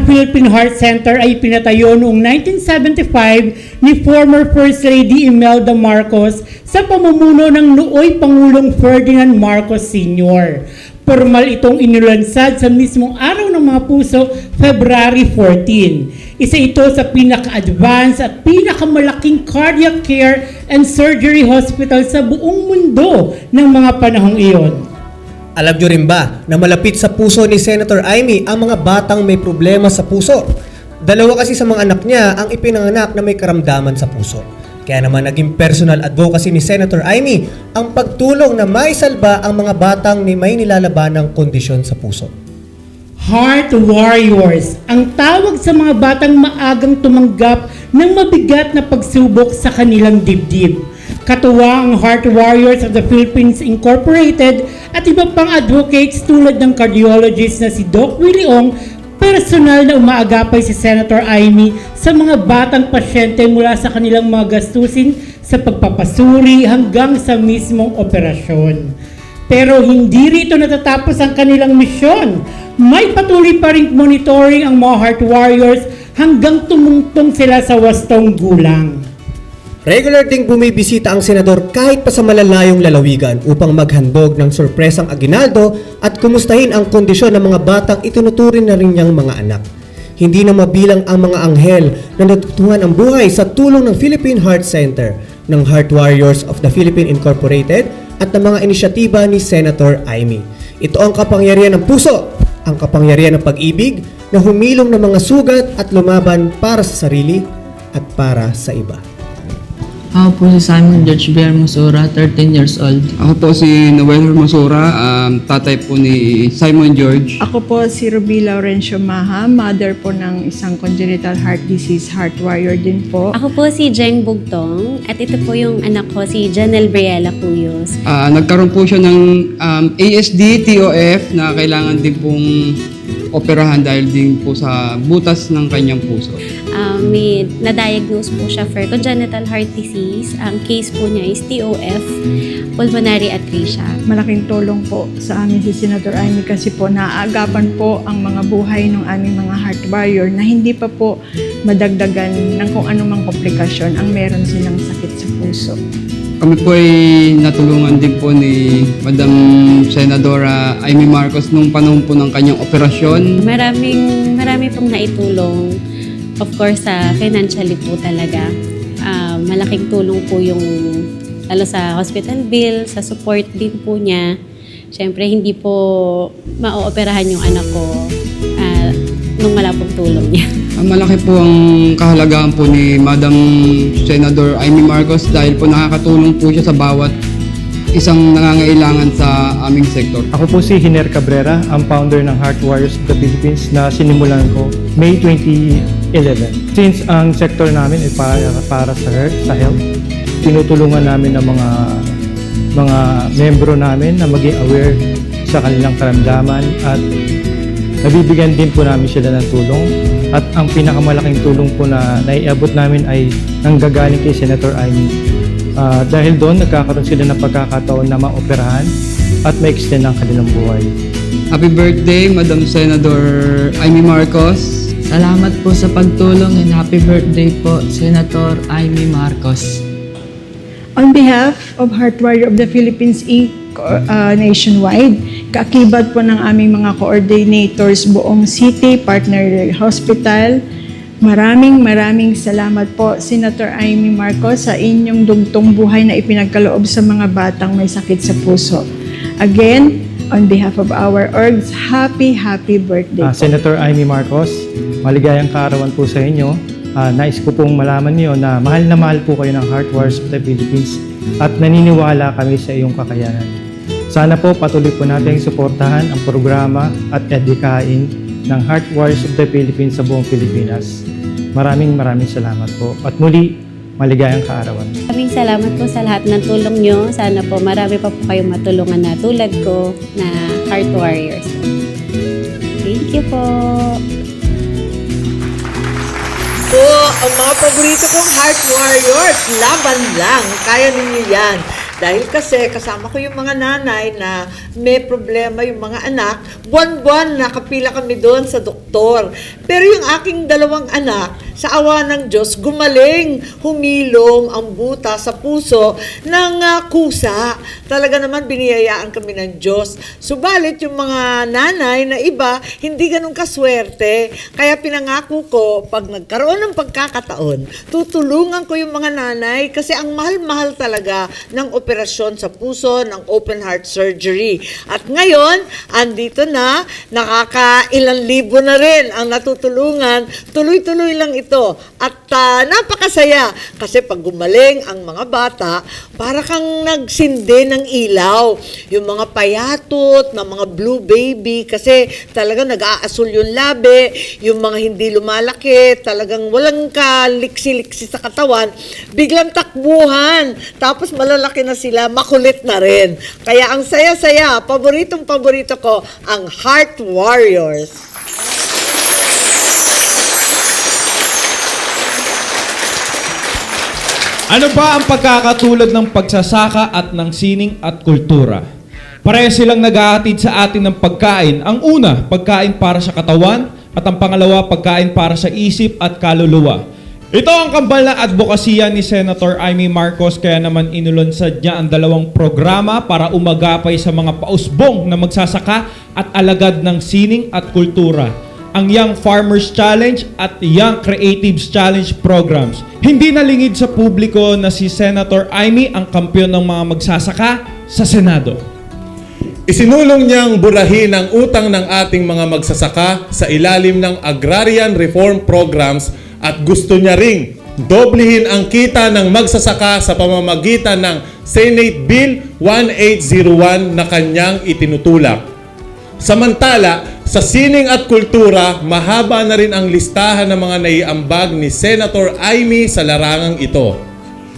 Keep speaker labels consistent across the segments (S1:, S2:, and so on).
S1: ang Philippine Heart Center ay pinatayo noong 1975 ni former First Lady Imelda Marcos sa pamumuno ng nooy Pangulong Ferdinand Marcos Sr. Formal itong inulansad sa mismong araw ng mga puso, February 14. Isa ito sa pinaka-advanced at pinakamalaking cardiac care and surgery hospital sa buong mundo ng mga panahong iyon.
S2: Alam nyo rin ba na malapit sa puso ni Senator Amy ang mga batang may problema sa puso? Dalawa kasi sa mga anak niya ang ipinanganak na may karamdaman sa puso. Kaya naman naging personal advocacy ni Senator Amy ang pagtulong na maisalba ang mga batang ni may nilalabanang kondisyon sa puso.
S1: Heart Warriors, ang tawag sa mga batang maagang tumanggap ng mabigat na pagsubok sa kanilang dibdib. Katuwa ang Heart Warriors of the Philippines Incorporated at iba pang advocates tulad ng cardiologist na si Doc Willie personal na umaagapay si Senator Amy sa mga batang pasyente mula sa kanilang mga gastusin sa pagpapasuri hanggang sa mismong operasyon. Pero hindi rito natatapos ang kanilang misyon. May patuloy pa rin monitoring ang mga Heart Warriors hanggang tumungtong sila sa wastong gulang.
S2: Regular ding bumibisita ang senador kahit pa sa malalayong lalawigan upang maghandog ng sorpresang aginaldo at kumustahin ang kondisyon ng mga batang itunuturin na rin niyang mga anak. Hindi na mabilang ang mga anghel na natutuhan ang buhay sa tulong ng Philippine Heart Center, ng Heart Warriors of the Philippine Incorporated at ng mga inisyatiba ni Senator Amy. Ito ang kapangyarihan ng puso, ang kapangyarihan ng pag-ibig na humilong ng mga sugat at lumaban para sa sarili at para sa iba.
S3: Ako po si Simon George Bear Musura, 13 years old.
S4: Ako po si Noel Hermosura, um, tatay po ni Simon George.
S5: Ako po si Ruby Laurencio Maha, mother po ng isang congenital heart disease, heart warrior din po.
S6: Ako po si Jeng Bugtong at ito po yung anak ko si Janelle Briella Cuyos.
S4: Ah, nagkaroon po siya ng um, ASD, TOF na kailangan din pong operahan dahil din po sa butas ng kanyang puso.
S6: Um, may na-diagnose po siya for congenital heart disease. Ang case po niya is TOF, pulmonary atresia.
S5: Malaking tulong po sa amin si Senator Amy kasi po naaagapan po ang mga buhay ng aming mga heart warrior na hindi pa po madagdagan ng kung anumang komplikasyon ang meron silang sakit sa puso.
S4: Kami po ay natulungan din po ni Madam Senadora Amy Marcos nung panahon po ng kanyang operasyon.
S6: Maraming, marami pong naitulong. Of course, sa financially po talaga. Ah, malaking tulong po yung lalo sa hospital bill, sa support din po niya. Siyempre, hindi po ma-ooperahan yung anak ko nung wala pong tulong niya.
S4: Ang malaki po ang kahalagahan po ni Madam Senador Amy Marcos dahil po nakakatulong po siya sa bawat isang nangangailangan sa aming sektor.
S7: Ako po si Hiner Cabrera, ang founder ng Heart Warriors of the Philippines na sinimulan ko May 2011. Since ang sector namin ay para, para sa health, sa health, tinutulungan namin ang mga mga membro namin na maging aware sa kanilang karamdaman at nabibigyan din po namin sila ng tulong at ang pinakamalaking tulong po na naiabot namin ay nanggagaling kay Senator Amy Ah, dahil doon, nagkakaroon sila ng pagkakataon na maoperahan at ma-extend ang kanilang buhay.
S4: Happy birthday, Madam Senador Amy Marcos.
S3: Salamat po sa pagtulong and happy birthday po, Senator Amy Marcos.
S5: On behalf of Heart Warrior of the Philippines Inc. uh, nationwide, kaakibat po ng aming mga coordinators buong city, partner hospital, maraming maraming salamat po Senator Amy Marcos sa inyong dugtong buhay na ipinagkaloob sa mga batang may sakit sa puso. Again, on behalf of our orgs, happy, happy birthday po.
S7: Senator Amy Marcos, maligayang kaarawan po sa inyo. Ah, nais ko pong malaman niyo na mahal na mahal po kayo ng Heart Warriors of the Philippines at naniniwala kami sa iyong kakayanan. Sana po patuloy po natin suportahan ang programa at edikain ng Heart Warriors of the Philippines sa buong Pilipinas. Maraming maraming salamat po. At muli, maligayang kaarawan.
S6: Maraming salamat po sa lahat ng tulong nyo. Sana po marami pa po kayong matulungan na tulad ko na Heart Warriors. Thank you po.
S8: Po, ang mga paborito kong heart warriors, laban lang. Kaya ninyo yan. Dahil kasi kasama ko yung mga nanay na may problema yung mga anak, buwan-buwan nakapila kami doon sa doktor. Pero yung aking dalawang anak, sa awa ng Diyos, gumaling, humilom ang buta sa puso ng ah, kusa. Talaga naman biniyayaan kami ng Diyos. Subalit yung mga nanay na iba, hindi ganun kaswerte. Kaya pinangako ko, pag nagkaroon ng pagkakataon, tutulungan ko yung mga nanay kasi ang mahal-mahal talaga ng operasyon sa puso, ng open heart surgery. At ngayon, andito na, nakakailang libo na rin ang natutulungan. Tuloy-tuloy lang ito. At ah, napakasaya kasi pag gumaling ang mga bata, para kang nagsindi ng ilaw. Yung mga payatot, na mga blue baby, kasi talaga nag-aasul yung labi, yung mga hindi lumalaki, talagang walang kaliksi-liksi sa katawan, biglang takbuhan. Tapos malalaki na sila, makulit na rin. Kaya ang saya-saya, paboritong paborito ko, ang Heart Warriors.
S9: Ano ba ang pagkakatulad ng pagsasaka at ng sining at kultura? Pareho silang naghahatid sa atin ng pagkain. Ang una, pagkain para sa katawan at ang pangalawa, pagkain para sa isip at kaluluwa. Ito ang kambal na advokasya ni Senator Amy Marcos kaya naman inulunsad niya ang dalawang programa para umagapay sa mga pausbong na magsasaka at alagad ng sining at kultura ang Young Farmers Challenge at Young Creatives Challenge programs. Hindi nalingid sa publiko na si Senator Amy ang kampyon ng mga magsasaka sa Senado.
S10: Isinulong niyang burahin ang utang ng ating mga magsasaka sa ilalim ng agrarian reform programs at gusto niya ring doblehin ang kita ng magsasaka sa pamamagitan ng Senate Bill 1801 na kanyang itinutulak. Samantala, sa sining at kultura, mahaba na rin ang listahan ng mga naiambag ni Senator Amy sa larangang ito.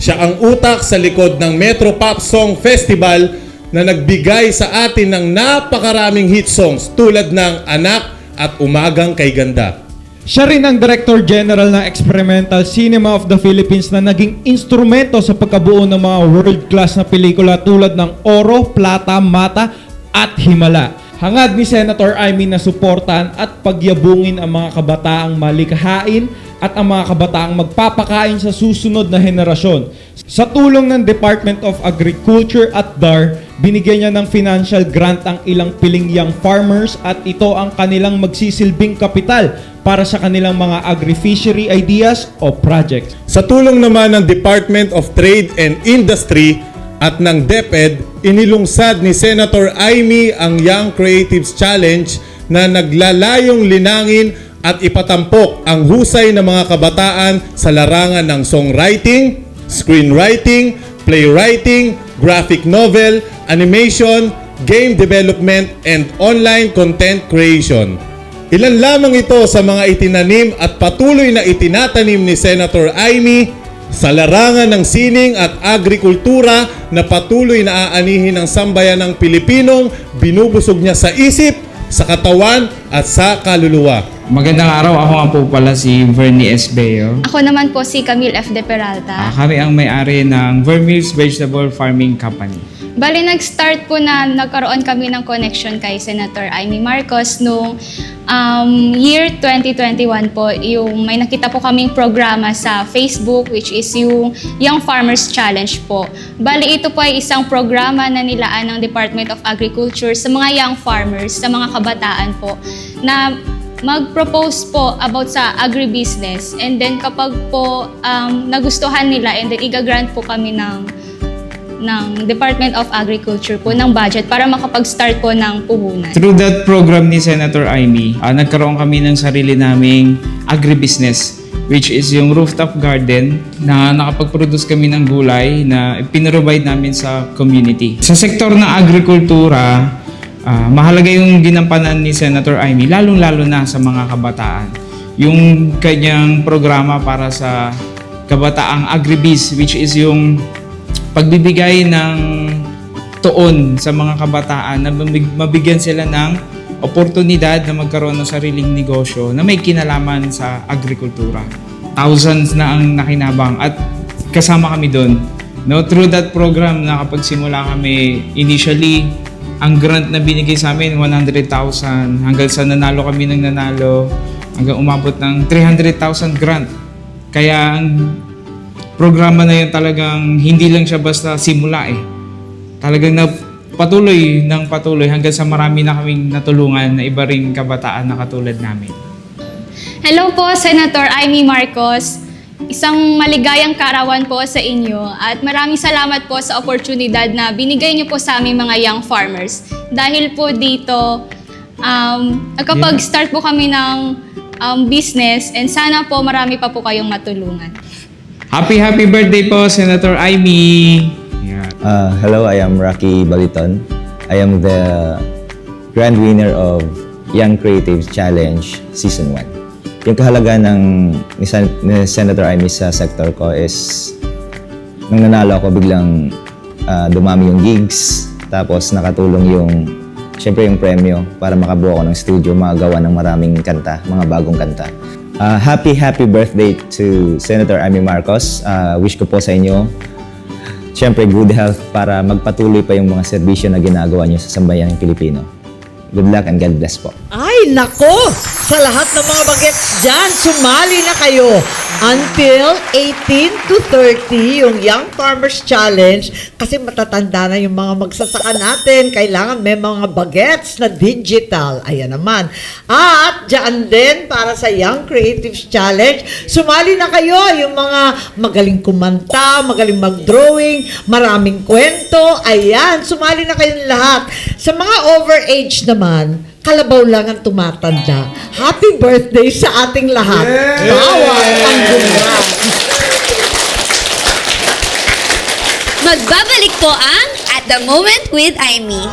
S10: Siya ang utak sa likod ng Metro Pop Song Festival na nagbigay sa atin ng napakaraming hit songs tulad ng Anak at Umagang Kay Ganda.
S9: Siya rin ang Director General ng Experimental Cinema of the Philippines na naging instrumento sa pagkabuo ng mga world-class na pelikula tulad ng Oro, Plata, Mata at Himala. Hangad ni Senator Amy na suportahan at pagyabungin ang mga kabataang malikhain at ang mga kabataang magpapakain sa susunod na henerasyon. Sa tulong ng Department of Agriculture at DAR, binigyan niya ng financial grant ang ilang piling young farmers at ito ang kanilang magsisilbing kapital para sa kanilang mga agri-fishery ideas o projects.
S10: Sa tulong naman ng Department of Trade and Industry at ng DepEd, inilungsad ni Senator Amy ang Young Creatives Challenge na naglalayong linangin at ipatampok ang husay ng mga kabataan sa larangan ng songwriting, screenwriting, playwriting, graphic novel, animation, game development, and online content creation. Ilan lamang ito sa mga itinanim at patuloy na itinatanim ni Senator Amy sa larangan ng sining at agrikultura na patuloy na aanihin ng sambayan ng Pilipinong binubusog niya sa isip, sa katawan at sa kaluluwa.
S11: Magandang araw, ako nga po pala si Vernie Esbeo.
S12: Ako naman po si Camille F. De Peralta.
S11: Ah, kami ang may-ari ng Vermeer's Vegetable Farming Company.
S12: Bali, nag-start po na nagkaroon kami ng connection kay Senator Amy Marcos noong um, year 2021 po. Yung may nakita po kaming programa sa Facebook which is yung Young Farmers Challenge po. Bali, ito po ay isang programa na nilaan ng Department of Agriculture sa mga young farmers, sa mga kabataan po, na mag-propose po about sa agribusiness and then kapag po um, nagustuhan nila and then igagrant po kami ng ng Department of Agriculture po ng budget para makapag-start po ng puhunan.
S11: Through that program ni Senator Amy, ah, nagkaroon kami ng sarili naming agribusiness which is yung rooftop garden na nakapag-produce kami ng gulay na pinrovide namin sa community. Sa sektor ng agrikultura, ah, mahalaga yung ginampanan ni Senator Amy, lalong-lalo na sa mga kabataan. Yung kanyang programa para sa kabataang agribiz, which is yung pagbibigay ng tuon sa mga kabataan na mabig- mabigyan sila ng oportunidad na magkaroon ng sariling negosyo na may kinalaman sa agrikultura. Thousands na ang nakinabang at kasama kami doon No, through that program, nakapagsimula kami initially, ang grant na binigay sa amin, 100,000. Hanggang sa nanalo kami ng nanalo, hanggang umabot ng 300,000 grant. Kaya ang programa na yun talagang hindi lang siya basta simula eh. Talagang na patuloy ng patuloy hanggang sa marami na kaming natulungan na iba ring kabataan na katulad namin.
S12: Hello po, Senator Amy Marcos. Isang maligayang karawan po sa inyo at maraming salamat po sa oportunidad na binigay niyo po sa aming mga young farmers. Dahil po dito, um, nagkapag-start po kami ng um, business and sana po marami pa po kayong matulungan.
S11: Happy happy birthday po Senator Amy. Yeah.
S13: Uh, hello, I am Rocky Baliton. I am the grand winner of Young Creatives Challenge Season 1. Yung kahalaga ng ni, Sen- ni Senator Amy sa sector ko is nung nanalo ako biglang ah, dumami yung gigs tapos nakatulong yung syempre yung premyo para makabuo ako ng studio magawa ng maraming kanta, mga bagong kanta. Ah, happy happy birthday to Senator Amy Marcos. Ah, wish ko po sa inyo Siyempre, good health para magpatuloy pa yung mga serbisyo na ginagawa niyo sa sambayanang Pilipino. Good luck and God bless po.
S8: Ay, nako! Sa lahat ng mga bagets dyan, sumali na kayo. Until 18 to 30, yung Young Farmers Challenge. Kasi matatanda na yung mga magsasaka natin. Kailangan may mga bagets na digital. Ayan naman. At dyan din, para sa Young Creatives Challenge, sumali na kayo. Yung mga magaling kumanta, magaling mag-drawing, maraming kwento. Ayan, sumali na kayong lahat. Sa mga overage naman, kalabaw lang ang tumatanda. Happy birthday sa ating lahat. Bawal ang gumawa.
S14: Magbabalik po ang At The Moment with Aimee.